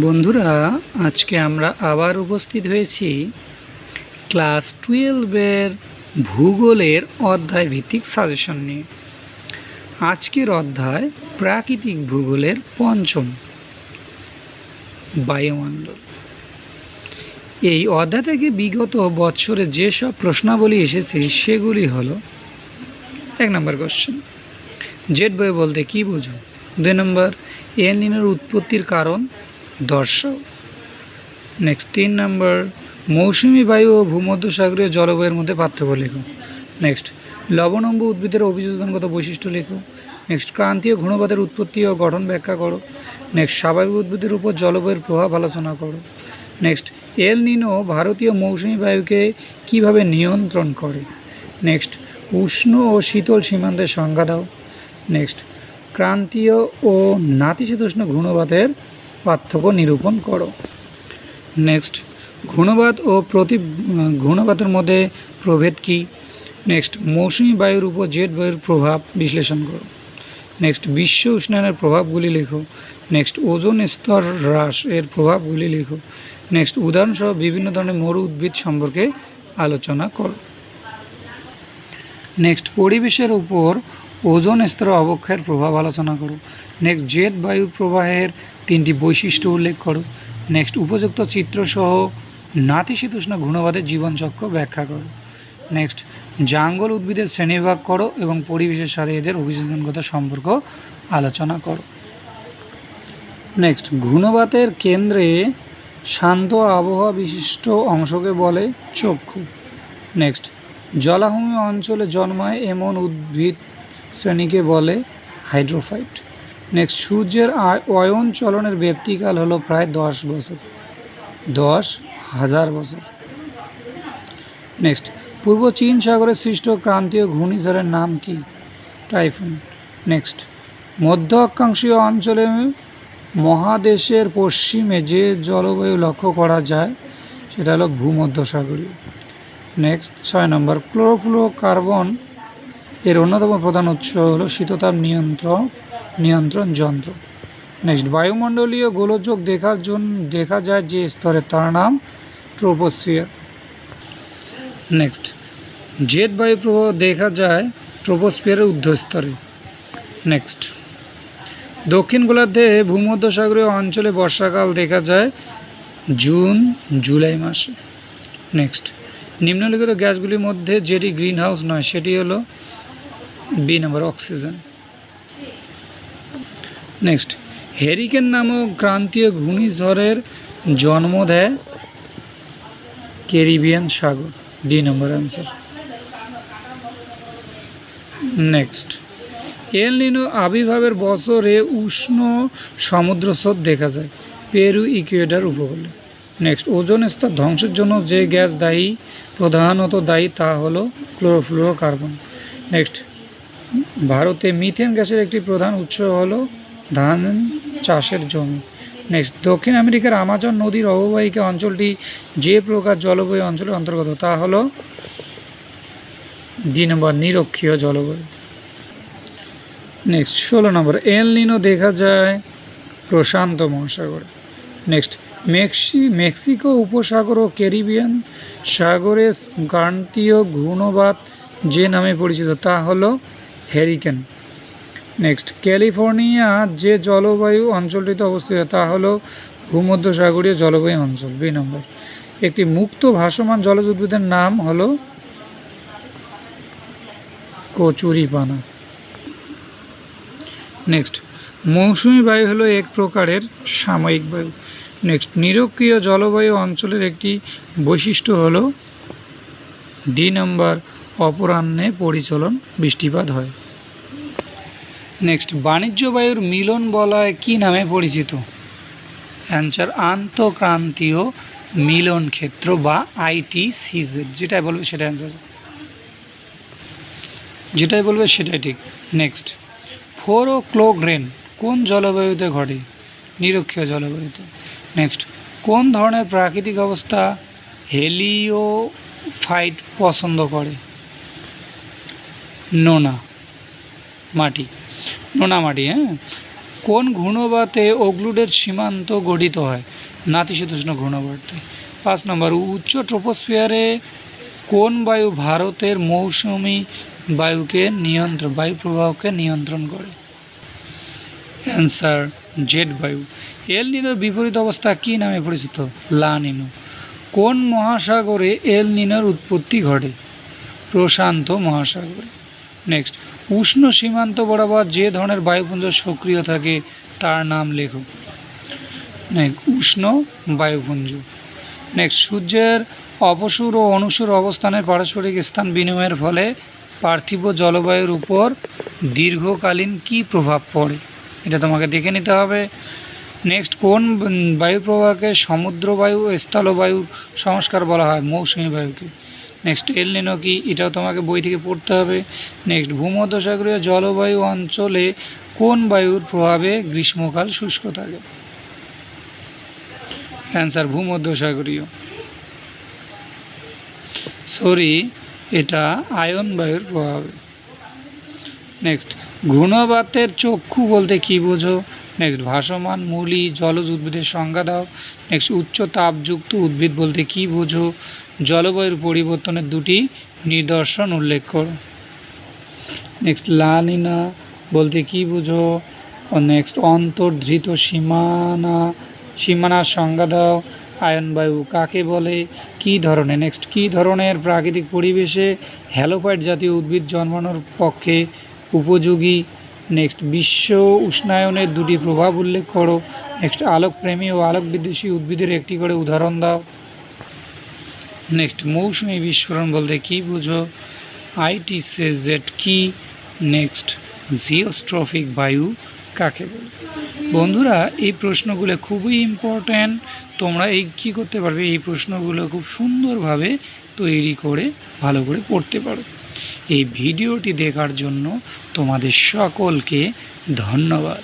বন্ধুরা, আজকে আমরা আবার উপস্থিত হয়েছি ক্লাস টুয়েলভের ভূগোলের অধ্যায় ভিত্তিক সাজেশন নিয়ে। আজকের অধ্যায় প্রাকৃতিক ভূগোলের পঞ্চম বায়ুমণ্ডল। এই অধ্যায় থেকে বিগত বছরে যেসব প্রশ্নাবলী এসেছে, সেগুলি হলো, এক নম্বর কোশ্চেন জেট বই বলতে কী বুঝো দুই নম্বর এল নিনের উৎপত্তির কারণ দর্শাও নেক্সট তিন নম্বর মৌসুমি বায়ু ও ভূমধ্যসাগরীয় জলবায়ুর মধ্যে পার্থক্য লেখো। নেক্সট লবণম্ব উদ্ভিদের অভিযোজনগত বৈশিষ্ট্য লেখো। নেক্সট ক্রান্তীয় ঘূর্ণপাতের উৎপত্তি ও গঠন ব্যাখ্যা করো। নেক্সট স্বাভাবিক উদ্ভিদের উপর জলবায়ুর প্রভাব আলোচনা করো। নেক্সট এল নিনো ভারতীয় মৌসুমি বায়ুকে কীভাবে নিয়ন্ত্রণ করে? নেক্সট উষ্ণ ও শীতল সীমান্তের সংজ্ঞা দাও। নেক্সট ক্রান্তীয় ও নাতিশীতোষ্ণ ঘূর্ণপাতের পার্থক্য নিরূপণ করো। নেক্সট ঘূর্ণবাদ ও প্রতি, ঘূর্ণবাতের মধ্যে প্রভেদ কী? নেক্সট মৌসুমি বায়ুর উপর জেট বায়ুর প্রভাব বিশ্লেষণ করো। নেক্সট বিশ্ব উষ্ণায়নের প্রভাবগুলি লেখো। নেক্সট ওজোন স্তর হ্রাস এর প্রভাবগুলি লেখো। নেক্সট উদাহরণসহ বিভিন্ন ধরনের মরু উদ্ভিদ সম্পর্কে আলোচনা করো। নেক্সট পরিবেশের উপর ওজোন স্তরের অবক্ষয়ের প্রভাব আলোচনা করো। নেক্সট জেট বায়ু প্রবাহের তিনটি বৈশিষ্ট্য উল্লেখ করো। নেক্সট উপযুক্ত চিত্রসহ নাতিশীতোষ্ণ ঘূর্ণবাদের জীবনচক্র ব্যাখ্যা করো। নেক্সট জাঙ্গল উদ্ভিদের শ্রেণীবিভাগ করো এবং পরিবেশের সাথে এদের অভিযোজনগত সম্পর্ক আলোচনা করো। নেক্সট ঘূর্ণবাতের কেন্দ্রে শান্ত আবহাওয়া বিশিষ্ট অংশকে বলে চক্ষু। নেক্সট জলাভূমি অঞ্চলে জন্মায় এমন উদ্ভিদ শ্রেণীকে বলে হাইড্রোফাইট। নেক্সট, সূর্যের অয়ন চলনের ব্যক্তিকাল হলো প্রায় দশ বছর। দশ হাজার বছর। নেক্সট, পূর্ব চীন সাগরে সৃষ্ট ক্রান্তীয় ঘূর্ণিঝড়ের নাম কি? টাইফুন। নেক্সট, মধ্য অক্ষাংশীয় অঞ্চলে মহাদেশের পশ্চিমে যে জলবায়ু লক্ষ্য করা যায়, সেটা হলো ভূমধ্যসাগরীয়। নেক্সট, ছয় নম্বর ক্লোরোফ্লোরো কার্বন এর অন্যতম প্রধান উৎস হলো শীততাপ নিয়ন্ত্রণ নিয়ন্ত্রণ যন্ত্র। নেক্সট বায়ুমণ্ডলীয় গোলযোগ দেখার জন্য, দেখা যায় যে স্তরে তার নাম ট্রোপোস্ফিয়ার। নেক্সট জেট বায়ু প্রবাহ দেখা যায় ট্রোপোস্ফিয়ারের ঊর্ধ্বস্তরে। নেক্সট দক্ষিণ গোলার্ধে ভূমধ্যসাগরীয় অঞ্চলে বর্ষাকাল দেখা যায় জুন, জুলাই মাসে। নেক্সট নিম্নলিখিত গ্যাসগুলির মধ্যে যেটি গ্রিন হাউস নয়, সেটি হলো বি নম্বর অক্সিজেন নেক্সট হেরিকেন নামক ক্রান্তীয় ঘূর্ণিঝড়ের জন্ম দেয় ক্যারিবিয়ান সাগর। ডি নম্বর অ্যান্সার নেক্সট এল নিনো আবির্ভাবের বছরে উষ্ণ সমুদ্র স্রোত দেখা যায়, পেরু, ইকুয়েডার, উপকূলে। নেক্সট ওজোন স্তর ধ্বংসের জন্য যে গ্যাস দায়ী, প্রধানত দায়ী তা হলো ক্লোরোফ্লোরোকার্বন নেক্সট ভারতে মিথেন গ্যাসের একটি প্রধান উৎস হল ধান চাষের জমি। নেক্সট দক্ষিণ আমেরিকার আমাজন নদীর অববাহিকা অঞ্চলটি যে প্রকার জলবায়ু অঞ্চলের অন্তর্গত, তা হল দুই নম্বর নিরক্ষীয় জলবায়ু। নেক্সট ষোলো নম্বর, এল নিনো দেখা যায় প্রশান্ত মহাসাগরে। নেক্সট মেক্সি, মেক্সিকো উপসাগর ও ক্যারিবিয়ান সাগরে ক্রান্তীয় ঘূর্ণবাত যে নামে পরিচিত, তা হলো হ্যারিকেন। নেক্সট, ক্যালিফোর্নিয়া যে জলবায়ু অঞ্চলটিতে অবস্থিত, তা হলো ভূমধ্যসাগরীয় জলবায়ু অঞ্চল বি নম্বর। একটি মুক্ত ভাসমান জলজ উদ্ভিদের নাম হলো কচুরিপানা। নেক্সট, মৌসুমি বায়ু হলো এক প্রকারের সাময়িক বায়ু। নেক্সট, নিরক্ষীয় জলবায়ু অঞ্চলের একটি বৈশিষ্ট্য হলো ডি নম্বর অপরাহ্নে পরিচলন বৃষ্টিপাত হয়। নেক্সট, বাণিজ্য বায়ুর মিলন বলয় কী নামে পরিচিত? অ্যান্সার, আন্তঃক্রান্তীয় মিলন ক্ষেত্র বা আইটিসিজেড, যেটাই বলবে সেটা অ্যান্সার যেটাই বলবে সেটাই ঠিক। নেক্সট, ফোর ও ক্লোগ্রেন কোন জলবায়ুতে ঘটে? নিরক্ষীয় জলবায়ুতে। নেক্সট, কোন ধরনের প্রাকৃতিক অবস্থা হেলিওফাইট পছন্দ করে? নোনা, মাটি নোনা মাটি হ্যাঁ? কোন ঘূর্ণবাতে অগ্লুডের সীমান্ত গঠিত হয়? নাতিশীতোষ্ণ ঘূর্ণবাতে পাঁচ নম্বর, উচ্চ ট্রোপোস্ফিয়ারে কোন বায়ু ভারতের মৌসুমি বায়ুকে নিয়ন্ত্রণ, বায়ু প্রবাহকে নিয়ন্ত্রণ করে? অ্যান্সার, জেট বায়ু। এল নিনোর বিপরীত অবস্থা কী নামে পরিচিত? লা নিনো। কোন মহাসাগরে এল নিনোর উৎপত্তি ঘটে? প্রশান্ত মহাসাগরে। নেক্সট উষ্ণ সীমান্ত বরাবর যে ধরনের বায়ুপুঞ্জ সক্রিয় থাকে, তার নাম লেখো। উষ্ণ বায়ুপুঞ্জ। নেক্সট সূর্যের অপসুর ও অনুসুর অবস্থানের পারস্পরিক স্থান বিনিময়ের ফলে পার্থিব জলবায়ুর উপর দীর্ঘকালীন কী প্রভাব পড়ে? এটা তোমাকে দেখে নিতে হবে। নেক্সট কোন বায়ু প্রবাহকে সমুদ্র বায়ু স্থলবায়ুর সংস্কার বলা হয়? মৌসুমী বায়ুকে। নেক্সট এল নিনো কি? এটাও তোমাকে বই থেকে পড়তে হবে। নেক্সট ভূমধ্যসাগরীয় জলবায়ু অঞ্চলে কোন বায়ুর প্রভাবে গ্রীষ্মকাল শুষ্ক থাকে? অ্যান্সার ভূমধ্যসাগরীয়। সরি এটা আয়ন বায়ুর প্রভাবে। নেক্সট ঘূর্ণবাতের চক্ষু বলতে কি বোঝো? নেক্সট ভাসমান মূলি জলজ উদ্ভিদের সংজ্ঞা দাও। নেক্সট উচ্চ তাপযুক্ত উদ্ভিদ বলতে কি বোঝো? জলবায়ুর পরিবর্তনের দুটি নিদর্শন উল্লেখ করো। নেক্সট লানিনা বলতে কি বোঝো? নেক্সট অন্তর্ধৃত সীমানা, সীমানার সংজ্ঞা দাও। আয়নবায়ু কাকে বলে? কী ধরনের? নেক্সট কী ধরনের প্রাকৃতিক পরিবেশে হ্যালোফাইট জাতীয় উদ্ভিদ জন্মানোর পক্ষে উপযোগী? নেক্সট বিশ্ব উষ্ণায়নের দুটি প্রভাব উল্লেখ করো। নেক্সট আলোকপ্রেমী ও আলোক বিদ্বেষী উদ্ভিদের একটি করে উদাহরণ দাও। নেক্সট মৌসুমী বিস্ফোরণ বলতে কী বুঝো? আইটি জেড কি? নেক্সট জিওস্ট্রফিক বায়ু কাকে বলে? বন্ধুরা, এই প্রশ্নগুলো খুবই ইম্পর্ট্যান্ট তোমরা এই কী করতে পারবে? এই প্রশ্নগুলো খুব সুন্দরভাবে তৈরি করে, ভালো করে পড়তে পারো। এই ভিডিওটি দেখার জন্য তোমাদের সকলকে ধন্যবাদ।